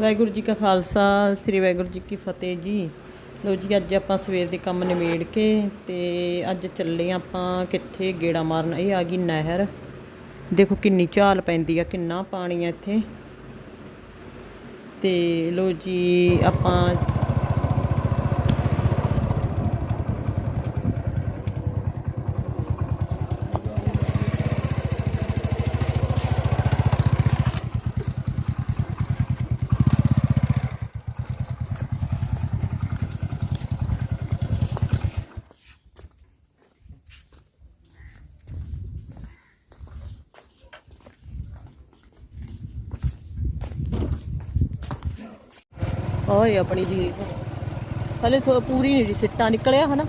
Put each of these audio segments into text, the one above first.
ਵਾਹਿਗੁਰੂ ਜੀ ਕਾ ਖਾਲਸਾ, ਸ੍ਰੀ ਵਾਹਿਗੁਰੂ ਜੀ ਕੀ ਫਤਿਹ ਜੀ। ਲੋ ਜੀ, ਅੱਜ ਆਪਾਂ ਸਵੇਰ ਦੇ ਕੰਮ ਨਿਬੇੜ ਕੇ ਤੇ ਅੱਜ ਚੱਲੇ ਆਪਾਂ ਕਿੱਥੇ ਗੇੜਾ ਮਾਰਨ। ਇਹ ਆ ਗਈ ਨਹਿਰ। ਦੇਖੋ ਕਿੰਨੀ ਝਾਲ ਪੈਂਦੀ ਆ, ਕਿੰਨਾ ਪਾਣੀ ਆ ਇੱਥੇ। ਤੇ ਲੋ ਜੀ, ਆਪਾਂ ਓਏ ਆਪਣੀ ਜੀ। ਹਲੇ ਥੋ ਪੂਰੀ ਨਹੀਂ ਸਿੱਟਾ ਨਿਕਲਿਆ ਹਨਾ।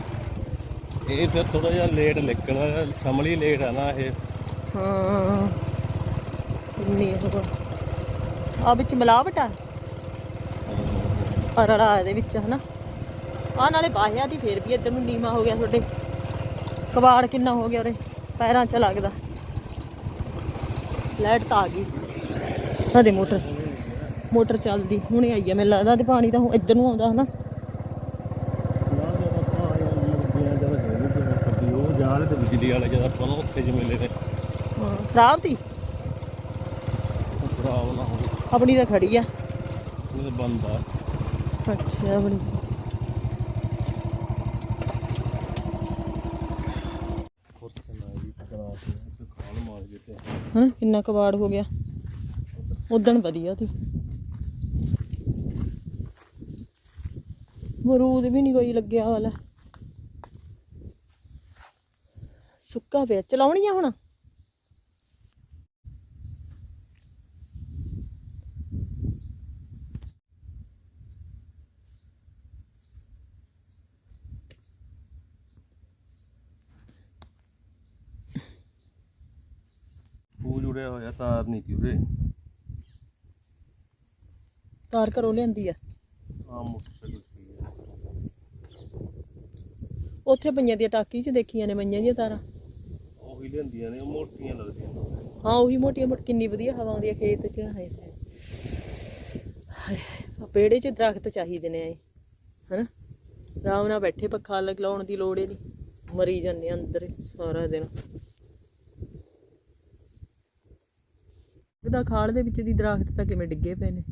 ਇਹ ਫਿਰ ਥੋੜਾ ਜਿਹਾ ਲੇਟ ਨਿਕਲਣਾ ਸਮਲੀ ਲੇਟ ਆ ਨਾ ਇਹ। ਹਾਂ। ਕਿੰਨੀ ਉਹ ਆ ਵਿੱਚ ਮਿਲਾਵਟ ਆ। ਅਰੜਾ ਇਹਦੇ ਵਿੱਚ ਹਨਾ। ਆ ਨਾਲੇ ਬਾਹਿਆ ਦੀ ਫੇਰ ਵੀ ਇੱਧਰ ਨੂੰ ਨੀਮਾ ਹੋ ਗਿਆ ਤੁਹਾਡੇ। ਕਬਾੜ ਕਿੰਨਾ ਹੋ ਗਿਆ ਉਰੇ। ਪੈਰਾਂ 'ਚ ਲੱਗਦਾ। ਲਾਈਟ ਤਾਂ ਆ ਗਈ। ਸਾਡੇ ਮੋਟਰ। ਮੋਟਰ ਚੱਲਦੀ ਹੁਣੇ ਆਈ ਆ ਮੈਨੂੰ ਲੱਗਦਾ ਤੇ ਪਾਣੀ ਤਾਂ ਇੱਧਰ ਨੂੰ ਆਉਂਦਾ ਹਨਾ। ਤੇ ਬਿਜਲੀ ਵਾਲੇ ਉੱਥੇ ਹਾਂ ਖਰਾਬ ਤੀ? ਖਰਾਬ ਨਾ ਹੋਵੇ। ਆਪਣੀ ਤਾਂ ਖੜੀ ਆ। ਇਹ ਤਾਂ ਬੰਦ ਅੱਛਾ ਆਪਣੀ। ਤੇ ਤੇ ਹਨਾ ਕਿੰਨਾ ਕਬਾੜ ਹੋ ਗਿਆ। ਉਦਣ ਵਧੀਆ ਸੀ ਮਰੂਦ ਵੀ ਨਹੀਂ ਕੋਈ ਲੱਗਿਆ ਵਾਲਾ ਸੁੱਕਾ ਪਿਆ। ਚਲਾਉਣੀ ਆ ਹੁਣ? ਪੂ ਜੁੜਿਆ ਹੋਇਆ ਤਾਰ ਨਹੀਂ ਤੀ ਉਰੇ। ਤਾਰ ਘਰੋਂ ਲਿਆਂਦੀ ਆ। ਆ ਮੋਟਰਸਾਈਕਲ ਸੀ ਉੱਥੇ ਪਈਆਂ ਦੀਆਂ ਟਾਕੀ 'ਚ ਦੇਖੀਆਂ ਨੇ ਮਈਆਂ ਦੀਆਂ ਤਾਰਾਂ। ਉਹੀ ਲੈਂਦੀਆਂ ਨੇ ਉਹ ਮੋਟੀਆਂ ਲੱਗਦੀਆਂ ਨੇ। ਹਾਂ ਉਹੀ ਮੋਟੀਆਂ ਮੋਟ ਕਿੰਨੀ ਵਧੀਆ ਹਵਾ ਆਉਂਦੀ ਆ ਖੇਤ 'ਚ ਹਾਏ। ਹਾਏ ਹਾਏ 'ਚ ਦਰਖਤ ਚਾਹੀਦੇ ਨੇ ਐ ਹਨਾ? ਆਰਾਮ ਨਾਲ ਬੈਠੇ ਪੱਖਾ ਲੱਗ ਲਾਉਣ ਦੀ ਲੋੜ ਹੀ ਨਹੀਂ ਮਰੀ ਜਾਂਦੇ ਆ ਅੰਦਰ ਹੀ ਸਾਰਾ ਦਿਨ। ਇਹਦਾ ਖਾਲ ਦੇ ਵਿੱਚ ਦੀ ਦਰਖਤ ਤਾਂ ਕਿਵੇਂ ਡਿੱਗੇ ਪਏ ਨੇ?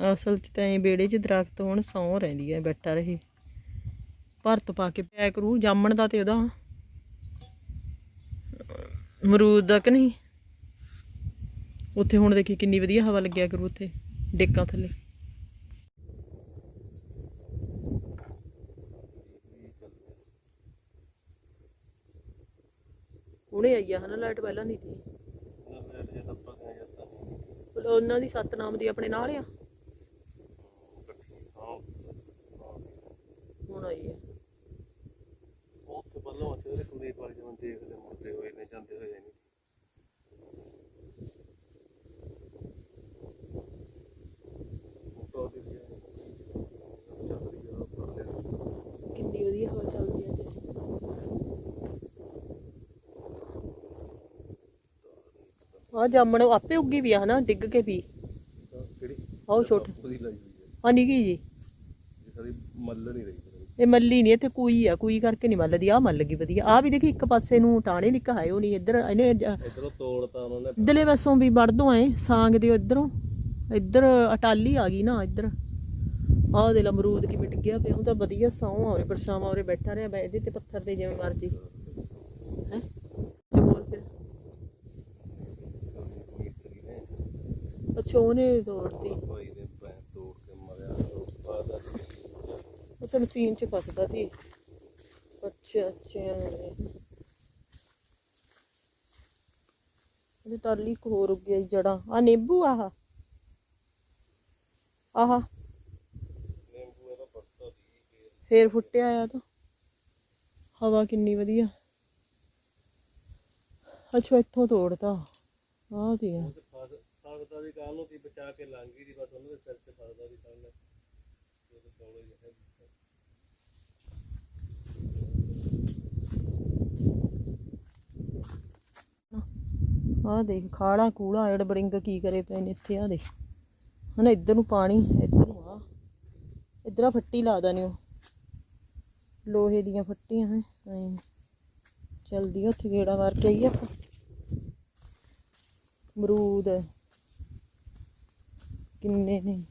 ਅਸਲ 'ਚ ਤਾਂ ਇਹ ਬੇੜੇ 'ਚ ਦਰਖਤ ਹੋਣ ਸੌਂ ਰਹਿੰਦੀ ਐ ਬੈਠਾ ਰਹੀ। ਭਰਤ ਪਾ ਕੇ ਪਿਆ ਕਰੂ ਜਾਮਣ ਦਾ ਤੇ ਉਹਦਾ। ਮਰੂਦ ਦਾ ਕਿ ਨਹੀਂ? ਉੱਥੇ ਹੁਣ ਦੇਖੀ ਕਿੰਨੀ ਵਧੀਆ ਹਵਾ ਲੱਗਿਆ ਕਰੂ ਉੱਥੇ ਡੇਕਾਂ ਥੱਲੇ। ਹੁਣੇ ਆਈ ਆ ਹਨਾ ਲਾਈਟ ਪਹਿਲਾਂ ਨਹੀਂ ਸੀ। ਉਹਨਾਂ ਦੀ ਸਤਨਾਮ ਦੀ ਆਪਣੇ ਨਾਲ ਆ ਇਕੱਠੀ ਹਾਂ ਆ ਉੱਥੇ ਬੱਲੋਂ ਅੱਛੇ ਦੇ ਕੁਲਦੀਪ ਵਾਲੇ ਜਦੋਂ ਦੇਖਦੇ ਮੁੜਦੇ ਹੋਏ ਨੇ ਜਾਂਦੇ ਹੋਏ ਨਹੀਂ ਮੋਟਾ ਦੀ ਚੱਲ ਰਹੀ ਆ ਪਰ ਲੈ ਕਿੰਨੀ ਵਧੀਆ ਹਵਾ ਚੱਲਦੀ ਆ ਅੱਜ ਆ ਜਾਮਣ ਆਪੇ ਉੱਗੀ ਵੀ ਆ ਹਨਾ? ਡਿੱਗ ਕੇ ਵੀ। ਕਿਹੜੀ? ਆਹ ਛੋਟੀ ਉਹਦੀ ਲਾਈ ਹੋਈ ਹੈ। ਆ ਨਿੱਕੀ ਜੀ। ਇਹ ਸਾਰੀ ਮੱਲ ਨਹੀਂ ਰਹੀ। ਇਹ ਮੱਲੀ ਨਹੀਂ ਇੱਥੇ ਕੋਈ ਆ ਕੋਈ ਕਰਕੇ ਨਹੀਂ ਮੱਲਦੀ ਆ ਮੱਲ ਗਈ ਵਧੀਆ। ਆ ਵੀ ਦੇਖੀ ਇੱਕ ਪਾਸੇ ਨੂੰ ਟਾਣੇ ਨਿੱਕਾ ਹੈ ਉਹ ਨਹੀਂ ਇੱਧਰ ਇਹਨੇ ਜ- ਇੱਧਰੋਂ ਤੋੜਤਾ ਉਹਨਾਂ ਨੇ ਇੱਧਰਲੇ ਪਾਸੋਂ ਵੀ ਵੜ ਦੋ ਐ ਸਾਂਗ ਦੇ ਇੱਧਰੋਂ। ਇੱਧਰ ਅਟਾਲੀ ਆ ਗਈ ਨਾ ਇੱਧਰ। ਆਹ ਦੇ ਅਮਰੂਦ ਕਿਵੇਂ ਡਿੱਗਿਆ ਪਿਆ ਉਹ ਤਾਂ ਵਧੀਆ ਸੌਂ ਆਉਰੇ ਪਰਛਾਵਾਂ ਆਉਰੇ ਬੈਠਾ ਰਿਹਾ ਬੈ ਇਹਦੇ ਤੇ ਪੱਥਰ ਤੇ ਜਿਵੇਂ ਮਰਜ਼ੀ। ਹੈ? ਤੇ ਬੋਲ ਫਿਰ? ਅੱਛਾ ਉਹਨੇ ਤੋੜਤੀ ਭਾਈ ਨੇ ਪੈਰ ਤੋੜ ਕੇ ਮਰਿਆ ਉਸ ਤੋਂ ਬਾਅਦ ਉਸੇ ਮਸ਼ੀਨ 'ਚ ਫਸਦਾ ਸੀ। ਅੱਛਾ ਅੱਛਾ। ਇਹ ਟਾਲੀ ਇੱਕ ਹੋਰ ਉੱਗ ਗਿਆ ਜੜਾ ਆ ਨਿੰਬੂ ਆਹ। ਆਹ। ਨਿੰਬੂ ਇਹਦਾ ਪੱਤਾ ਦੀ ਫੇਰ। ਫੁੱਟਿਆ ਆ ਤਾਂ। ਹਵਾ ਕਿੰਨੀ ਵਧੀਆ। ਅੱਛਾ ਇੱਥੋਂ ਤੋੜਤਾ। ਆਹ ਤੇ ਆ। ਤੇ ਫਸ ਫਸਦਾ ਵੀ ਕਾਲ ਨੂੰ ਤੀ ਬਚਾ ਕੇ ਲੰਘ ਗਈ ਦੀ ਬਸ ਉਹਨਾਂ ਦੇ ਸਿਰ ਤੇ ਫਸਦਾ ਵੀ ਕੱਲ ਉਹ ਕੋਲੇ ਜਿਹੇ ਆਹ ਦੇਖ ਖਾੜਾ ਕੂੜਾ ਐਡ ਬਰਿੰਗ ਕੀ ਕਰੇ ਪਏ ਨੇ ਇੱਥੇ ਆ ਦੇਖ। ਹਣ ਇੱਧਰ ਨੂੰ ਪਾਣੀ, ਇੱਧਰ ਨੂੰ ਆ ਇੱਧਰ ਆ ਫੱਟੀ ਲਾ ਦੇਣੀ ਉਹ। ਲੋਹੇ ਦੀਆਂ ਫੱਟੀਆਂ, ਹੈ, ਐਂ। ਚਲਦੀ ਆ ਉੱਥੇ, ਗੇੜਾ ਮਾਰ ਕੇ ਆਈਏ ਆਪਾਂ। ਅਮਰੂਦ। ਕਿੰਨੇ ਨੇ।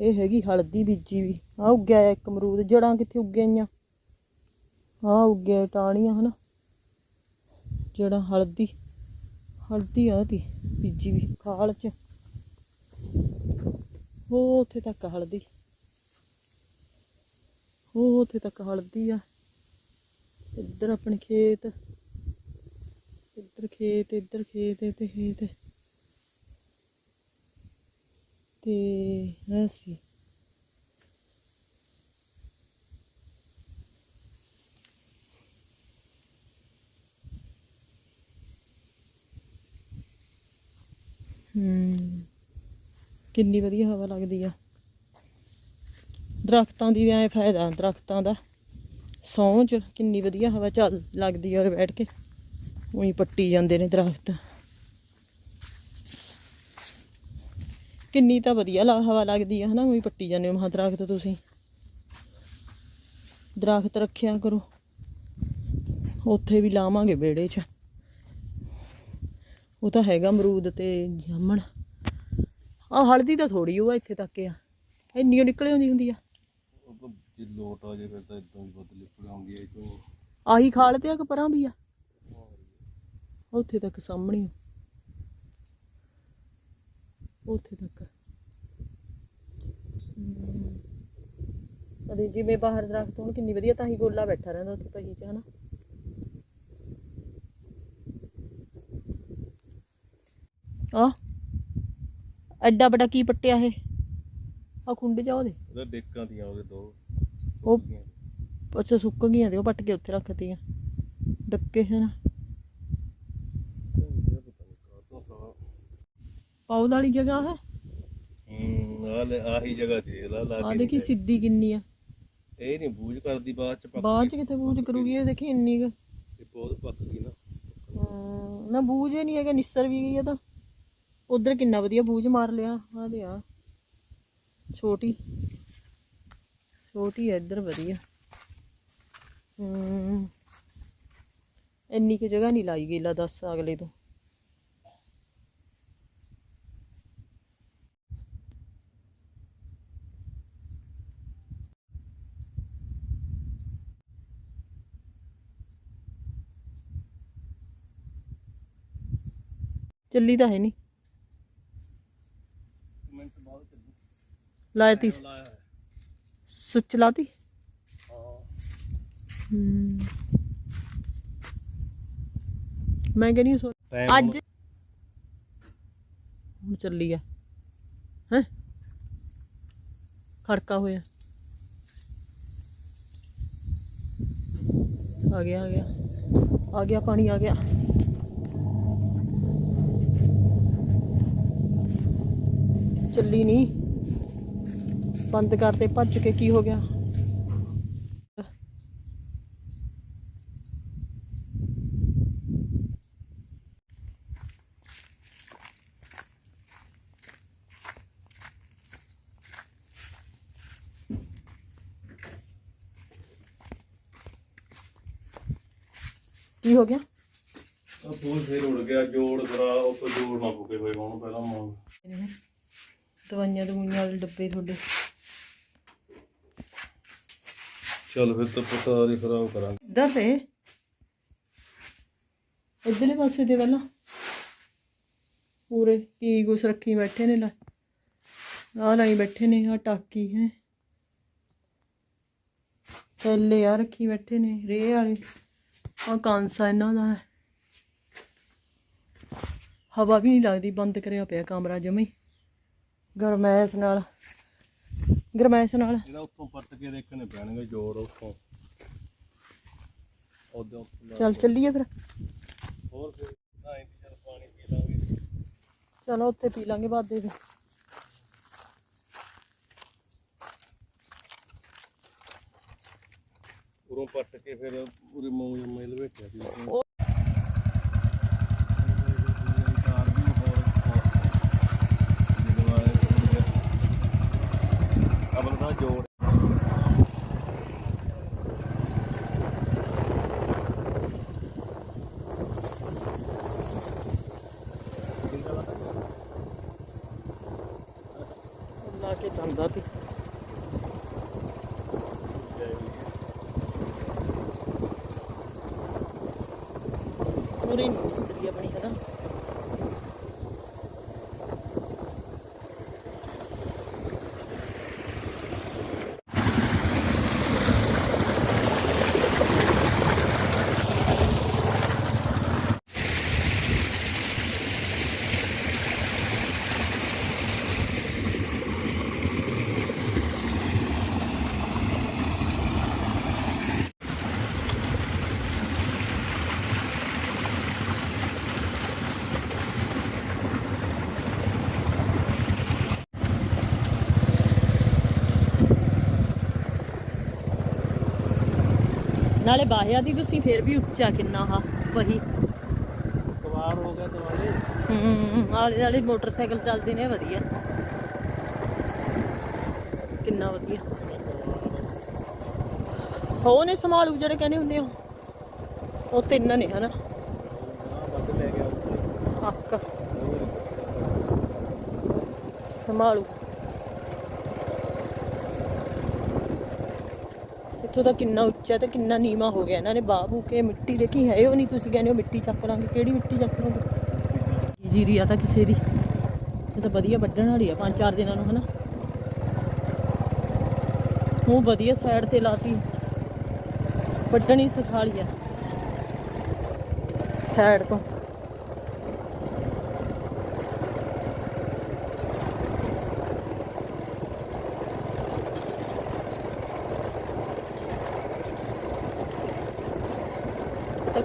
ਇਹ ਹੈਗੀ ਹਲਦੀ ਬੀਜੀ ਵੀ ਆ ਉੱਗਿਆ ਇੱਕ ਅਮਰੂਦ ਜੜਾਂ ਕਿੱਥੇ ਉੱਗੀਆਂ ਆ ਉੱਗਿਆ ਟਾਹਣੀਆਂ, ਹਨਾ? ਜੜਾਂ ਹਲਦੀ ਹਲਦੀ ਆ ਤੀ ਬੀਜੀ ਵੀ, ਖਾਲ ਚ। ਉਹ ਉੱਥੇ ਤੱਕ ਹਲਦੀ। ਉਹ ਉੱਥੇ ਤੱਕ ਹਲਦੀ ਆ। ਇੱਧਰ ਆਪਣੇ ਖੇਤ, ਇੱਧਰ ਖੇਤ ਇੱਧਰ ਖੇਤ ਤੇ ਖੇਤ। ਤੇ ਹੈ ਹੂੰ, ਕਿੰਨੀ ਵਧੀਆ ਹਵਾ ਲੱਗਦੀ ਆ। ਦਰਖਤਾਂ ਦੀ ਐ ਫਾਇਦਾ, ਦਰਖਤਾਂ ਦਾ ਸੌਂ ਚ ਕਿੰਨੀ ਵਧੀਆ ਹਵਾ ਚੱਲ ਲੱਗਦੀ ਆ ਔਰ ਬੈਠ ਕੇ। ਉਹੀ ਪੱਟੀ ਜਾਂਦੇ ਨੇ ਦਰਖਤ। ਕਿੰਨੀ ਤਾਂ ਵਧੀਆ ਲਾ- ਹਵਾ ਲੱਗਦੀ ਆ ਹਨਾ? ਉਹੀ ਪੱਟੀ ਜਾਂਦੇ ਹੋ ਮਹਾ ਦਰਖਤ ਤੁਸੀਂ। ਦਰਖਤ ਰੱਖਿਆ ਕਰੋ। ਉੱਥੇ ਵੀ ਲਾਵਾਂਗੇ ਵਿਹੜੇ 'ਚ। ਉਹ ਤਾਂ ਹੈਗਾ ਅਮਰੂਦ ਤੇ ਜਾਮਣ। ਆ ਹਲਦੀ ਤਾਂ ਥੋੜੀ ਉਹ ਆ ਇੱਥੇ ਤੱਕ ਆ। ਇੰਨੀ ਨਿਕਲ ਆਉਂਦੀ ਹੁੰਦੀ ਆ। ਉਹ ਤਾਂ ਜੇ ਲੋਟ ਆ ਜੇ ਫਿਰ ਤਾਂ ਇਦਾਂ ਹੀ ਬਦਲ ਨਿਕਲ ਆਉਂਦੀ ਹੈ ਜੋ ਆਹੀ ਖਾਲ ਤੇ ਆ ਕਿ ਪਰਾਂ ਵੀ ਆ? ਉੱਥੇ ਤੱਕ ਸਾਹਮਣੇ। ਉੱਥੇ ਤੱਕ। ਅਰੇ ਜਿਵੇਂ ਬਾਹਰ ਦਰਖਤ ਹੋਣ ਕਿੰਨੀ ਵਧੀਆ ਤਾਂ ਹੀ ਗੋਲਾ ਬੈਠਾ ਰਹਿੰਦਾ ਉੱਥੇ ਪਹੀ ਚ ਹਨਾ? ਆ। ਐਡਾ ਵੱਡਾ ਕੀ ਪੱਟਿਆ ਇਹ? ਆ ਖੁੰਡ ਜਾ ਉਹਦੇ? ਉਹਦਾ ਡੇਕਾਂ ਦੀਆਂ ਉਹਦੇ ਦੋ। ਉਹ ਅੱਛਾ ਸੁੱਕ ਗਈਆਂ ਤੇ ਉਹ ਪੱਟ ਕੇ ਉੱਥੇ ਰੱਖਤੀਆਂ। ਡੱਕੇ ਹਨ? ਪੌਦ ਵਾਲੀ ਜਗ੍ਹਾ ਹੈ? ਹੂੰ ਆ ਲੈ ਆਹੀ ਜਗ੍ਹਾ ਦੇਖ ਲਾ ਲਾ ਆ ਦੇਖੀ ਸਿੱਧੀ ਕਿੰਨੀ ਆ। ਇਹ ਨਹੀਂ ਬੂਝ ਕਰਦੀ ਬਾਅਦ ਚ ਪੱਕ ਬਾਅਦ ਚ ਕਿਤੇ ਬੂਝ ਕਰੂਗੀ? ਇਹ ਦੇਖੀ ਇੰਨੀ ਕੁ। ਇਹ ਬਹੁਤ ਪੱਕ ਗਈ ਨਾ। ਹਾਂ, ਨਾ ਬੂਝ ਹੀ ਨਹੀਂ ਹੈਗਾ ਨਿੱਸਰ ਵੀ ਗਈ ਆ ਤਾਂ। ਉਧਰ ਕਿੰਨਾ ਵਧੀਆ ਬੂਝ ਮਾਰ ਲਿਆ ਆ ਦੇ ਆ ਛੋਟੀ। ਛੋਟੀ ਹੈ ਇੱਧਰ ਵਧੀਆ। ਹੂੰ। ਇੰਨੀ ਕੁ ਜਗ੍ਹਾ ਨਹੀਂ ਲਾਈ ਗਈ ਲਾ ਦੱਸ ਅਗਲੇ ਤੋਂ। ਚੱਲੀ ਤਾਂ ਹੈ ਨਹੀਂ। ਮਿੰਟ ਬਾਅਦ ਚੱਲੂ। ਲਾਇਤੀ ਲਾਇਆ ਸੁੱਚ ਲਾਤੀ? ਹਾਂ। ਮੈਂ ਕਹਿੰਦੀ ਸੋ Time ਅੱਜ ਹੁਣ ਚੱਲੀ ਆ। ਹੈ? ਖੜਕਾ ਹੋਇਆ। ਆ ਗਿਆ ਆ ਗਿਆ। ਆ ਗਿਆ ਪਾਣੀ ਆ ਗਿਆ। ਚੱਲੀ ਨਹੀਂ ਬੰਦ ਕਰਤੇ ਭੱਜ ਕੇ ਕੀ ਹੋ ਗਿਆ? ਕੀ ਹੋ ਗਿਆ? ਉਹ ਫੂਲ ਫੇਰ ਉੜ ਗਿਆ, ਜੋੜ ਕਰਾ ਉਹ ਜੋੜ ਨਾ ਫੁਕੇ ਹੋਏ ਹੁਣ ਪਹਿਲਾਂ ਮੰਗ ਦਵਾਈਆਂ ਦਵਾਈਆਂ ਵਾਲੇ ਡੱਬੇ ਤੁਹਾਡੇ। ਚਲ ਫਿਰ ਤਾਂ ਸਾਰੀ ਖਰਾਬ ਕਰਾਂਗੇ। ਇੱਧਰ ਤੇ। ਇੱਧਰਲੇ ਪਾਸੇ ਦੇ ਪਹਿਲਾਂ ਪੂਰੇ ਕੀ ਕੁਛ ਰੱਖੀ ਬੈਠੇ ਨੇ ਲੈ। ਆਹ ਲਾਈ ਬੈਠੇ ਨੇ ਆ ਟਾਕੀ ਹੈ। ਥੱਲੇ ਆ ਰੱਖੀ ਬੈਠੇ ਨੇ ਰੇ ਵਾਲੇ। ਆ ਕਾਂਸਾ ਇਹਨਾਂ ਦਾ ਹੈ। ਹਵਾ ਵੀ ਨਹੀਂ ਲੱਗਦੀ ਬੰਦ ਕਰਿਆ ਪਿਆ ਕਮਰਾ ਜਮੇ। ਗਰਮੈਸ਼ ਨਾਲ। ਗਰਮੈਸ਼ ਨਾਲ। ਜਿਹੜਾ ਉੱਥੋਂ ਪੱਟ ਕੇ ਦੇਖਣੇ ਪੈਣਗੇ ਜੋੜ ਉੱਥੋਂ। ਉਦੋਂ ਚੱਲ ਚੱਲੀਏ ਫਿਰ। ਹੋਰ ਫਿਰ ਨਾ ਚਲ ਪਾਣੀ ਪੀ ਲਾਂਗੇ। ਚਲੋ ਉੱਥੇ ਪੀ ਲਾਂਗੇ ਬਾਦੇ ਦੇ ਉਰੋਂ ਪੱਟ ਕੇ ਫਿਰ ਉਰੇ ਮੂੰਹ ਜੰਮੇ ਲਵੇਟਿਆ ਸੀ ਉਹ- ਕਾਰ ਵੀ ਹੋਰ ਜਦੋਂ ਆਏ ਅਬਲ ਦਾ ਜੋੜ ਲਾ ਕੇ ਜਾਂਦਾ ਤੇ। ਪੂਰੀ ਮਿਸਤਰੀ ਆਪਣੀ ਹੈ ਨਾ ਨਾਲੇ ਬਾਹਿਆ ਦੀ ਤੁਸੀਂ ਫਿਰ ਵੀ ਉੱਚਾ ਕਿੰਨਾ ਹਾ ਵਹੀ। ਕਵਾੜ ਹੋ ਗਿਆ ਦਵਾਲੇ ਹੂੰ ਆਲੇ ਆਲੇ ਮੋਟਰਸਾਈਕਲ ਚੱਲਦੇ ਨੇ ਵਧੀਆ। ਕਿੰਨਾ ਵਧੀਆ। ਹੋ ਨੇ ਸੰਭਾਲੂ ਜਿਹੜੇ ਕਹਿੰਦੇ ਹੁੰਦੇ ਆ। ਉਹ ਤਿੰਨ ਨੇ ਹਨਾ। ਵੱਧ ਲੈ ਗਿਆ ਉੱਥੇ ਹੱਕ। ਸੰਭਾਲੂ। ਇੱਥੋਂ ਦਾ ਕਿੰਨਾ ਉੱਚਾ ਤੇ ਕਿੰਨਾ ਨੀਵਾ ਹੋ ਗਿਆ। ਇਹਨਾਂ ਨੇ ਬਾਬੂ ਕੇ ਮਿੱਟੀ ਦੇਖੀ ਹੈ ਉਹ ਨਹੀਂ ਤੁਸੀਂ ਕਹਿੰਦੇ ਹੋ ਮਿੱਟੀ ਚੱਕ ਲਾਂਗੇ। ਕਿਹੜੀ ਮਿੱਟੀ ਚੱਕ ਲਾਂਗੇ? ਜੀਰੀ ਆ ਤਾਂ ਕਿਸੇ ਦੀ। ਇਹ ਤਾਂ ਵਧੀਆ ਵੱਢਣ ਵਾਲੀ ਆ, ਪੰਜ ਚਾਰ ਦਿਨਾਂ ਨੂੰ, ਹਨਾ? ਉਹ ਵਧੀਆ ਸਾਈਡ ਤੇ ਲਾਤੀ। ਵੱਢਣੀ ਸਿਖਾ ਲਈ ਆ। ਸਾਈਡ ਤੋਂ।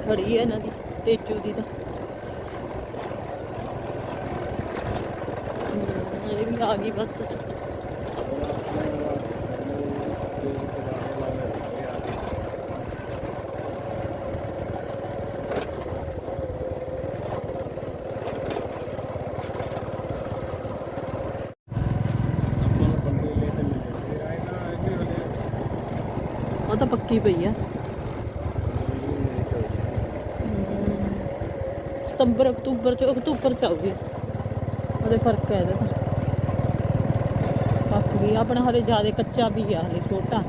ਖੜੀ ਹੈ ਇਹਨਾਂ ਦੀ, ਤੇਜੂ ਦੀ ਤਾਂ। ਇਹ ਵੀ ਆ ਗਈ ਬਸ। ਉਹ ਤਾਂ ਪੱਕੀ ਪਈ ਆ ਸਤੰਬਰ, ਅਕਤੂਬਰ ਚ ਅਕਤੂਬਰ ਚ ਆਉਗੀ ਉਹਦੇ ਫ਼ਰਕ ਹੈ ਇਹਦੇ ਤਾਂ। ਪੱਕ ਵੀ ਆਪਣਾ ਹਲੇ ਜ਼ਿਆਦਾ ਕੱਚਾ ਵੀ ਆ ਹਲੇ ਛੋਟਾ।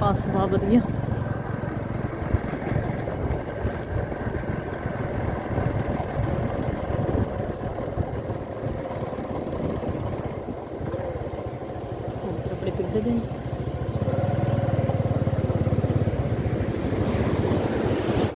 ਪਾਸਵਾ ਵਧੀਆ।